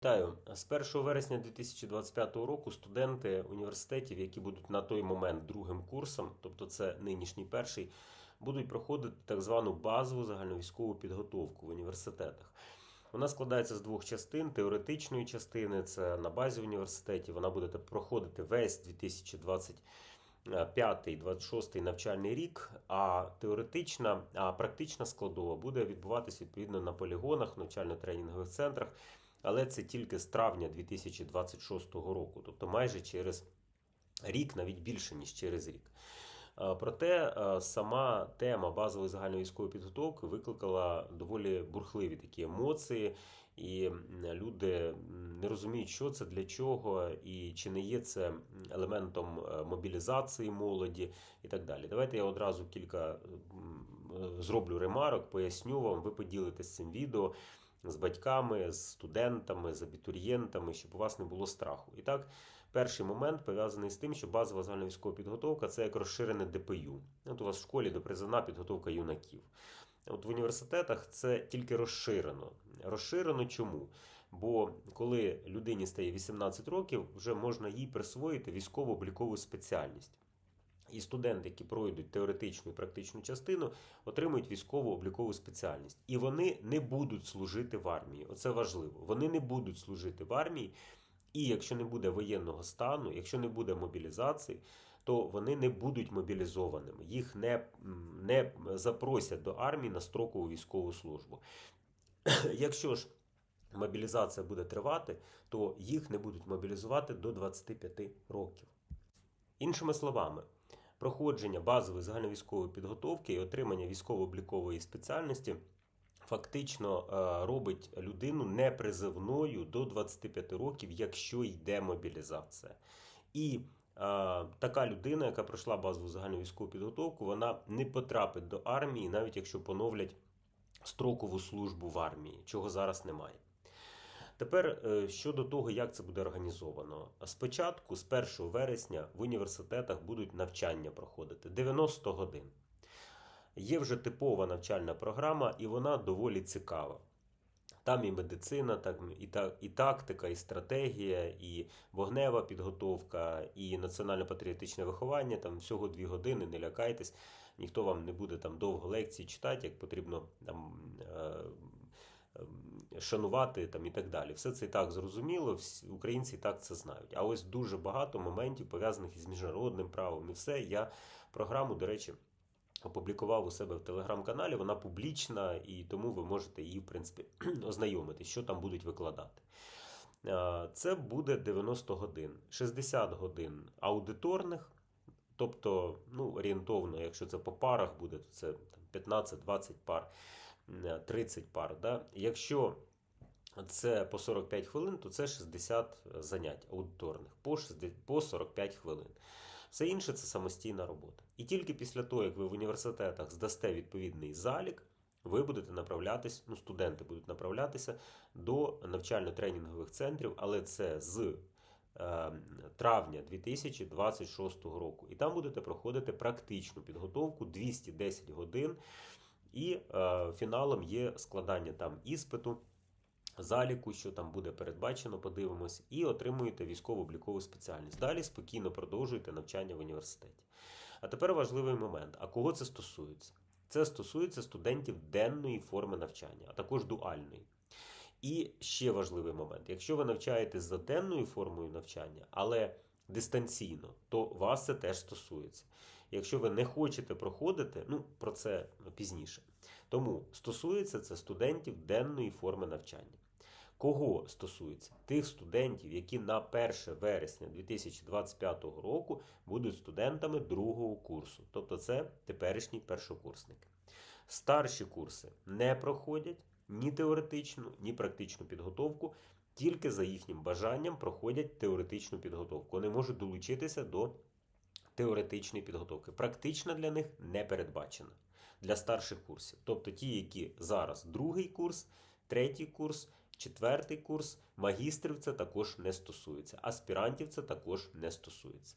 Вітаю. З 1 вересня 2025 року студенти університетів, які будуть на той момент другим курсом, тобто це нинішній перший, будуть проходити так звану базову загальновійськову підготовку в університетах. Вона складається з двох частин: теоретичної частини це на базі університетів. Вона буде проходити весь 2025-26 навчальний рік. А теоретична, а практична складова буде відбуватися відповідно на полігонах, навчально-тренінгових центрах. Але це тільки з травня 2026 року, тобто майже через рік, навіть більше ніж через рік. Е, Проте е, сама тема базової загальновійськової підготовки викликала доволі бурхливі такі емоції, і люди не розуміють, що це для чого, і чи не є це елементом е, мобілізації молоді і так далі. Давайте я одразу кілька зроблю ремарок, поясню вам, ви поділитесь цим відео з батьками, з студентами, з абітурієнтами, щоб у вас не було страху. І так, перший момент пов'язаний з тим, що базова загальновійськова підготовка це як розширене ДПЮ. От у вас в школі допризовна підготовка юнаків. От в університетах це тільки розширено. Розширено чому? Бо коли людині стає 18 років, вже можна їй присвоїти військово-облікову спеціальність. І студенти, які пройдуть теоретичну і практичну частину, отримують військово-облікову спеціальність. І вони не будуть служити в армії. Оце важливо. Вони не будуть служити в армії. І якщо не буде воєнного стану, якщо не буде мобілізації, то вони не будуть мобілізованими. Їх не, не запросять до армії на строкову військову службу. Якщо ж мобілізація буде тривати, то їх не будуть мобілізувати до 25 років. Іншими словами, проходження базової загальновійськової підготовки і отримання військово-облікової спеціальності фактично е, робить людину непризивною до 25 років, якщо йде мобілізація. І е, така людина, яка пройшла базову загальновійськову підготовку, вона не потрапить до армії, навіть якщо поновлять строкову службу в армії, чого зараз немає. Тепер е, щодо того, як це буде організовано. Спочатку, з 1 вересня, в університетах будуть навчання проходити 90 годин. Є вже типова навчальна програма, і вона доволі цікава. Там і медицина, так, і, та, і тактика, і стратегія, і вогнева підготовка, і національно-патріотичне виховання. Там всього дві години, не лякайтесь, ніхто вам не буде там довго лекцій читати, як потрібно там. Е, шанувати там і так далі. Все це і так зрозуміло, всі, українці і так це знають. А ось дуже багато моментів пов'язаних із міжнародним правом і все. Я програму, до речі, опублікував у себе в телеграм-каналі. Вона публічна, і тому ви можете її, в принципі, ознайомити, що там будуть викладати. Е, Це буде 90 годин, 60 годин аудиторних. Тобто, ну, орієнтовно, якщо це по парах буде, то це 15-20 пар. 30 пар. Да? Якщо це по 45 хвилин, то це 60 занять аудиторних по 45 хвилин. Все інше це самостійна робота. І тільки після того, як ви в університетах здасте відповідний залік, ви будете направлятися, ну, студенти будуть направлятися до навчально-тренінгових центрів, але це з е, травня 2026 року. І там будете проходити практичну підготовку 210 годин. І е, фіналом є складання там іспиту, заліку, що там буде передбачено, подивимось, і отримуєте військово-облікову спеціальність. Далі спокійно продовжуєте навчання в університеті. А тепер важливий момент: а кого це стосується? Це стосується студентів денної форми навчання, а також дуальної. І ще важливий момент: якщо ви навчаєтесь за денною формою навчання, але дистанційно, то вас це теж стосується. Якщо ви не хочете проходити, ну про це пізніше. Тому стосується це студентів денної форми навчання. Кого стосується? Тих студентів, які на 1 вересня 2025 року будуть студентами другого курсу. Тобто це теперішні першокурсники. Старші курси не проходять ні теоретичну, ні практичну підготовку, тільки за їхнім бажанням проходять теоретичну підготовку. Вони можуть долучитися до теоретичної підготовки. Практична для них не передбачена для старших курсів. Тобто ті, які зараз другий курс, третій курс, четвертий курс, магістрів це також не стосується, аспірантів це також не стосується.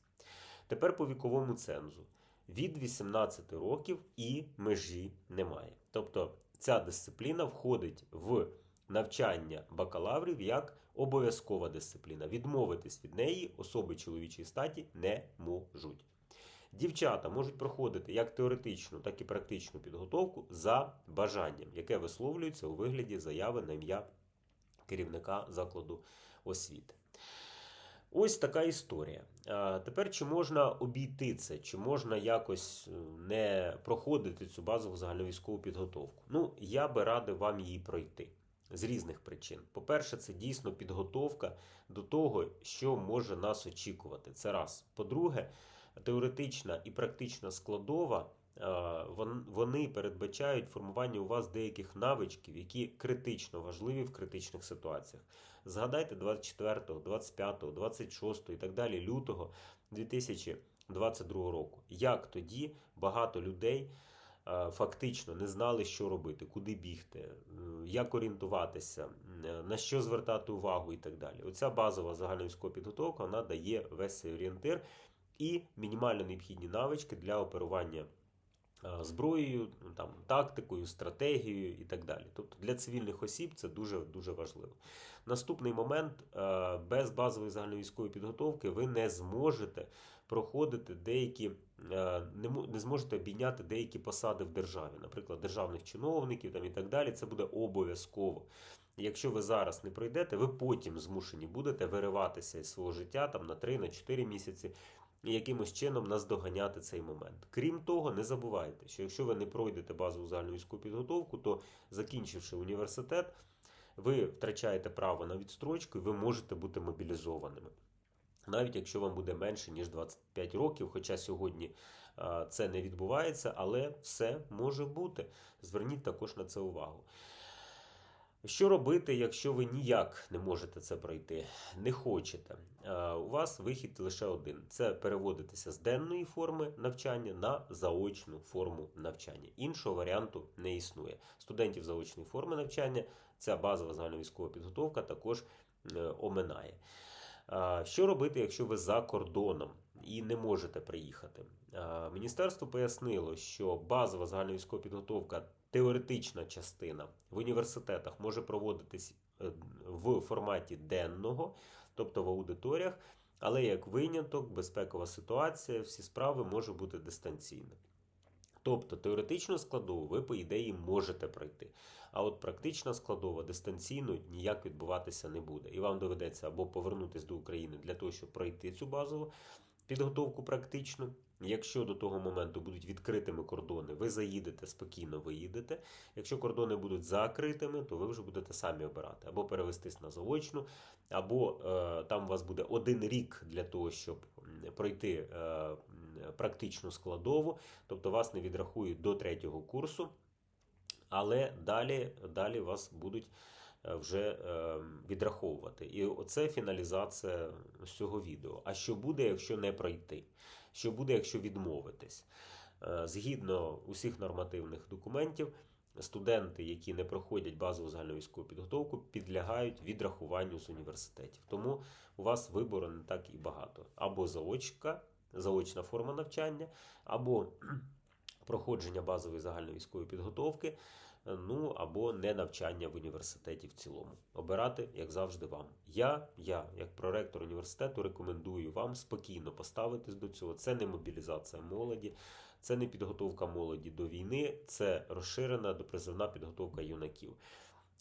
Тепер по віковому цензу. Від 18 років і межі немає. Тобто ця дисципліна входить в навчання бакалаврів як обов'язкова дисципліна. Відмовитись від неї особи чоловічої статі не можуть. Дівчата можуть проходити як теоретичну, так і практичну підготовку за бажанням, яке висловлюється у вигляді заяви на ім'я керівника закладу освіти. Ось така історія. Тепер чи можна обійти це, чи можна якось е, не проходити цю базову загальновійськову підготовку? Ну, я би радив вам її пройти з різних причин. По-перше, це дійсно підготовка до того, що може нас очікувати. Це раз. По-друге, теоретична і практична складова. е, Вони передбачають формування у вас деяких навичків, які критично важливі в критичних ситуаціях. Згадайте 24, 25, 26 і так далі лютого 2022 року. Як тоді багато людей е, фактично не знали, що робити, куди бігти, як орієнтуватися, на що звертати увагу і так далі. Оця базова загальновійськова підготовка вона дає весь цей орієнтир і мінімально необхідні навички для оперування зброєю, там, тактикою, стратегією і так далі. Тобто для цивільних осіб це дуже дуже важливо. Наступний момент без базової загальновійськової підготовки ви не зможете проходити деякі, не зможете обійняти деякі посади в державі, наприклад, державних чиновників там і так далі. Це буде обов'язково. Якщо ви зараз не пройдете, ви потім змушені будете вириватися із свого життя там на 3-4 місяці і якимось чином наздоганяти цей момент. Крім того, не забувайте, що якщо ви не пройдете базову загальну військову підготовку, то закінчивши університет, ви втрачаєте право на відстрочку і ви можете бути мобілізованими. Навіть якщо вам буде менше, ніж 25 років, хоча сьогодні це не відбувається, але все може бути. Зверніть також на це увагу. Що робити, якщо ви ніяк не можете це пройти, не хочете? Е, У вас вихід лише один: це переводитися з денної форми навчання на заочну форму навчання. Іншого варіанту не існує. Студентів заочної форми навчання ця базова загальновійськова підготовка також е, оминає. Е, Що робити, якщо ви за кордоном і не можете приїхати? Міністерство пояснило, що базова загальновійськова підготовка теоретична частина в університетах може проводитись е, в форматі денного, тобто в аудиторіях, але як виняток, безпекова ситуація, всі справи може бути дистанційно. Тобто теоретичну складову ви, по ідеї, можете пройти. А от практична складова дистанційно ніяк відбуватися не буде. І вам доведеться або повернутися до України для того, щоб пройти цю базову підготовку практичну. Якщо до того моменту будуть відкритими кордони, ви заїдете спокійно, виїдете. Якщо кордони будуть закритими, то ви вже будете самі обирати. Або перевестись на заочну, або е, там у вас буде один рік для того, щоб пройти е, практичну складову, тобто вас не відрахують до третього курсу, але далі, далі вас будуть вже е, відраховувати. І оце фіналізація з цього відео. А що буде, якщо не пройти? Що буде, якщо відмовитись? Е, Згідно усіх нормативних документів, студенти, які не проходять базову загальновійськову підготовку, підлягають відрахуванню з університетів. Тому у вас вибору не так і багато. Або заочка, заочна форма навчання, або проходження базової загальновійськової підготовки, е, ну або не навчання в університеті в цілому. Обирати, як завжди, вам. Я, я, як проректор університету, рекомендую вам спокійно поставитись до цього. Це не мобілізація молоді, це не підготовка молоді до війни, це розширена допризивна підготовка юнаків.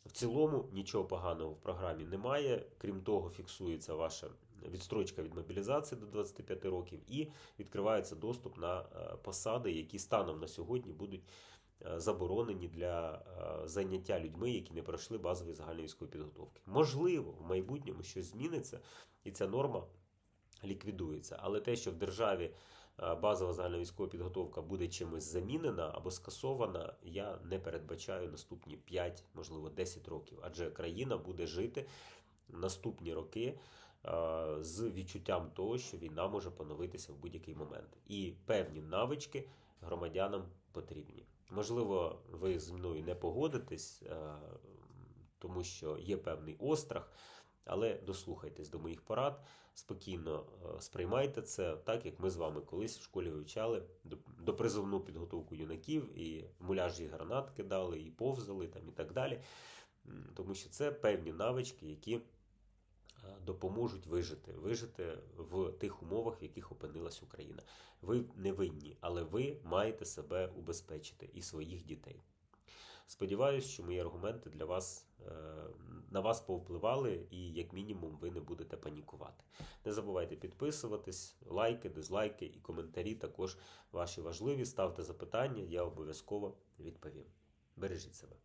В цілому нічого поганого в програмі немає. Крім того, фіксується ваша відстрочка від мобілізації до 25 років і відкривається доступ на е, посади, які станом на сьогодні будуть е, заборонені для е, заняття людьми, які не пройшли базової загальної військової підготовки. Можливо, в майбутньому щось зміниться, і ця норма ліквідується. Але те, що в державі базова загальновійськова підготовка буде чимось замінена або скасована, я не передбачаю наступні 5, можливо, 10 років. Адже країна буде жити наступні роки е, з відчуттям того, що війна може поновитися в будь-який момент. І певні навички громадянам потрібні. Можливо, ви зі мною не погодитесь, е, тому що є певний острах. Але дослухайтесь до моїх порад, спокійно е, сприймайте це так, як ми з вами колись в школі вивчали до, до призовну підготовку юнаків, і муляжі гранат кидали, і повзали там, і так далі. Тому що це певні навички, які допоможуть вижити, вижити в тих умовах, в яких опинилась Україна. Ви не винні, але ви маєте себе убезпечити і своїх дітей. Сподіваюсь, що мої аргументи для вас е, на вас повпливали, і як мінімум ви не будете панікувати. Не забувайте підписуватись, лайки, дизлайки і коментарі також ваші важливі. Ставте запитання, я обов'язково відповім. Бережіть себе.